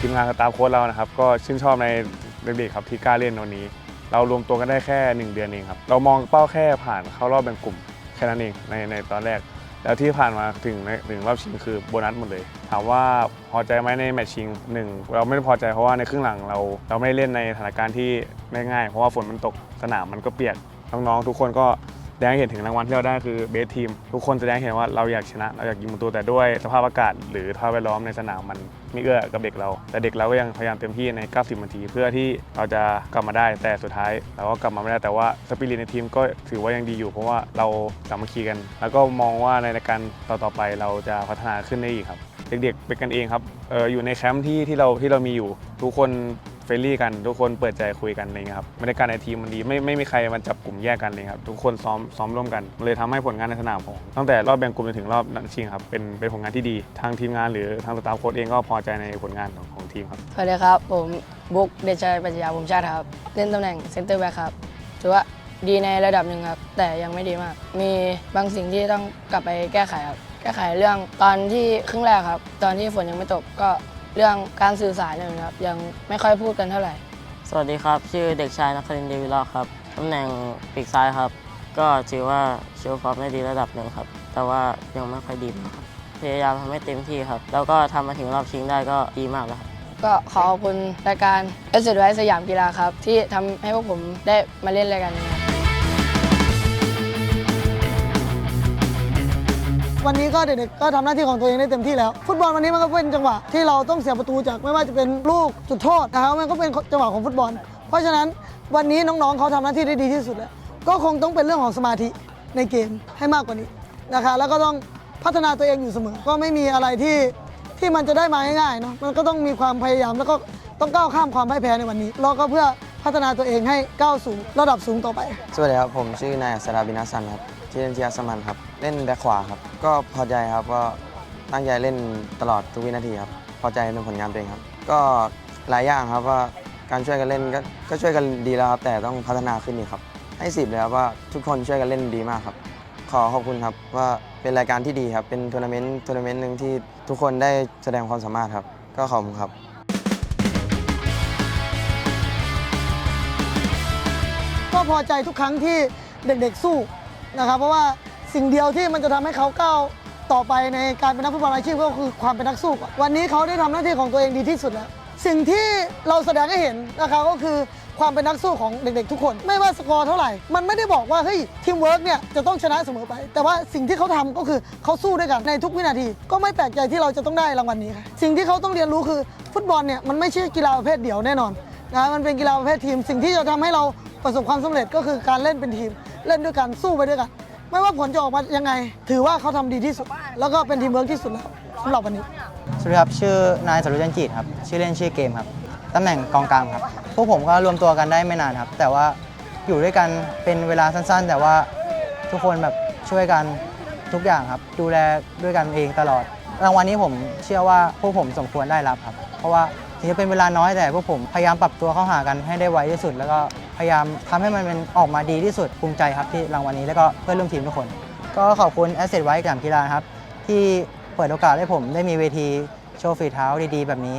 ทีมงานสตาฟโค้ชเรานะครับก็ชื่นชอบในเด็กๆครับที่กล้าเล่นวันนี้ เรารวมตัวกันได้แค่ 1 เดือนเองครับเรามองเป้าแค่ผ่านเข้ารอบแบ่งกลุ่มแค่นั้นเองในในตอนแรก แล้วที่ผ่านมาถึงในถึงรอบชิงคือโบนัสหมดเลยถามว่าพอใจไหมในแมตช์ชิงหนึ่งเราไม่ได้พอใจเพราะว่าในครึ่งหลังเรา เราไม่ได้เล่นในสถานการณ์ที่ง่ายเพราะว่าฝนมันตกสนามมันก็เปียกน้องๆทุกคนก็ แสดงเห็นถึงรางวัลที่เราได้คือเบสทีมทุกคนแสดงเห็นว่าเราอยากชนะเราอยากยิงประตูแต่ด้วยสภาพอากาศหรือสภาพแวดล้อมในสนามมันไม่เอื้อกับเด็กเรา แต่เด็กเราก็ยังพยายามเต็มที่ใน 90 นาที เพื่อที่เราจะกลับมาได้แต่สุดท้ายเราก็กลับมาไม่ได้แต่ว่าสปิริตในทีมก็ถือว่ายังดีอยู่ เพราะว่าเราสามัคคีกัน แล้วก็มองว่าในรายการต่อๆไปเราจะพัฒนาขึ้นได้อีกครับ เด็กๆเป็นกันเองครับเอออยู่ในแคมป์ที่ที่เราที่เรามีอยู่ทุกคน เฟรนลี่กัน ทุกคนเปิดใจคุยกันอะไรเงี้ยครับบรรยากาศในทีมมันดีไม่ไม่มีใครมันจับกลุ่มแยกกันเลยครับทุกคนซ้อมซ้อมร่วมกัน เลยทำให้ผลงานในสนามของตั้งแต่รอบแบ่งกลุ่มจนถึงรอบนัดชิงครับเป็นเป็นผลงานที่ดีทางทีมงานหรือทางสตาฟโค้ชเองก็พอใจในผลงานของของทีมครับสวัสดีครับ ผมบุ๊กเดชชัยปัญญาบุมชาติครับเล่นตำแหน่งเซนเตอร์แบ็คครับถือว่าดีในระดับหนึ่งครับ แต่ยังไม่ดีมาก มีบางสิ่งที่ต้องกลับไปแก้ไขครับแก้ไขเรื่องตอนที่ครึ่งแรกครับ ตอนที่ฝนยังไม่ตกก็ เรื่องการสื่อสารเนี่ยนะครับ ยังไม่ค่อยพูดกันเท่าไหร่ สวัสดีครับ ชื่อเด็กชายนครินทร์เดวิลาครับตำแหน่งปีกซ้ายครับ ก็ถือว่าโชว์ฟอร์มได้ดีระดับหนึ่งครับ แต่ว่ายังไม่ค่อยดีมากครับพยายามทำให้เต็มที่ครับ แล้วก็ทำมาถึงรอบชิงได้ก็ดีมากแล้วครับก็ขอขอบคุณรายการเอสเซไวสยามกีฬาครับ ที่ทำให้พวกผมได้มาเล่นรายการนี้ วันนี้ก็เด็กๆก็ทำหน้าที่ของตัวเองได้เต็มที่แล้ว ฟุตบอลวันนี้มันก็เป็นจังหวะที่เราต้องเสียประตูจากไม่ว่าจะเป็นลูกจุดโทษนะครับมันก็เป็นจังหวะของฟุตบอล เพราะฉะนั้นวันนี้น้องๆเขาทำหน้าที่ได้ดีที่สุดแล้วก็คงต้องเป็นเรื่องของสมาธิในเกมให้มากกว่านี้นะคะแล้วก็ต้องพัฒนาตัวเองอยู่เสมอ ก็ไม่มีอะไรที่ที่มันจะได้มาง่ายๆเนาะมันก็ต้องมีความพยายามแล้วก็ต้องก้าวข้ามความพ่ายแพ้ในวันนี้แล้วก็เพื่อ พัฒนาตัวเองให้ก้าวสู่ระดับสูงต่อไป สวัสดีครับ ผมชื่อนายอัศราบินาสันครับชื่อเล่นชื่ออัสมันครับ เล่นแบ็คขวาครับ ก็พอใจครับก็ตั้งใจเล่นตลอดทุกวินาทีครับ พอใจในผลงานตัวเองครับ ก็หลายอย่างครับว่าการช่วยกันเล่นก็ก็ช่วยกันดีแล้วครับ แต่ต้องพัฒนาขึ้นอีกครับ ให้สิบเลยครับว่าทุกคนช่วยกันเล่นดีมากครับ ขอขอบคุณครับว่าเป็นรายการที่ดีครับ เป็นทัวร์นาเมนต์ทัวร์นาเมนต์หนึ่งที่ทุกคนได้แสดงความสามารถครับ ก็ขอบคุณครับ ก็พอใจทุกครั้งที่เด็กๆสู้นะครับ เพราะว่าสิ่งเดียวที่มันจะทำให้เขาก้าวต่อไปในการเป็นนักฟุตบอลอาชีพก็คือความเป็นนักสู้ วันนี้เขาได้ทำหน้าที่ของตัวเองดีที่สุดแล้วสิ่งที่เราแสดงให้เห็นนะครับก็คือความเป็นนักสู้ของเด็กๆทุกคน ไม่ว่าสกอร์เท่าไหร่ มันไม่ได้บอกว่าเฮ้ยทีมเวิร์กเนี่ยจะต้องชนะเสมอไป แต่ว่าสิ่งที่เขาทำก็คือเขาสู้ด้วยกันในทุกวินาที ก็ไม่แปลกใจที่เราจะต้องได้รางวัลนี้ครับสิ่งที่เขาต้องเรียนรู้คือฟุตบอลเนี่ยมันไม่ใช่กีฬาประเภทเดียวแน่นอนนะมันเป็นกีฬาประเภททีม สิ่งที่จะทำให้เรา ประสบความสำเร็จก็คือการเล่นเป็นทีมเล่นด้วยกันสู้ไปด้วยกัน ไม่ว่าผลจะออกมายังไง ถือว่าเขาทำดีที่สุด แล้วก็เป็นทีมเวิร์กที่สุดแล้วสำหรับวันนี้สวัสดีครับชื่อนายสรุจันจิตครับชื่อเล่นชื่อเกมครับตำแหน่งกองกลางครับพวกผมก็รวมตัวกันได้ไม่นานครับ แต่ว่าอยู่ด้วยกันเป็นเวลาสั้นๆ แต่ว่าทุกคนแบบช่วยกันทุกอย่างครับ ดูแลด้วยกันเองตลอดรางวัลนี้ผมเชื่อว่าพวกผมสมควรได้รับครับ เพราะว่าถึงจะเป็นเวลาน้อยแต่พวกผมพยายามปรับตัวเข้าหากันให้ได้ไวที่สุดแล้วก็ พยายามทำให้มันเป็นออกมาดีที่สุดภูมิใจครับที่รางวัลนี้แล้วก็เพื่อนร่วมทีมทุกคน ก็ขอบคุณ Asset ไว้กับกีฬาครับที่เปิดโอกาสให้ผมได้มีเวทีโชว์ฝีเท้าดีๆ แบบนี้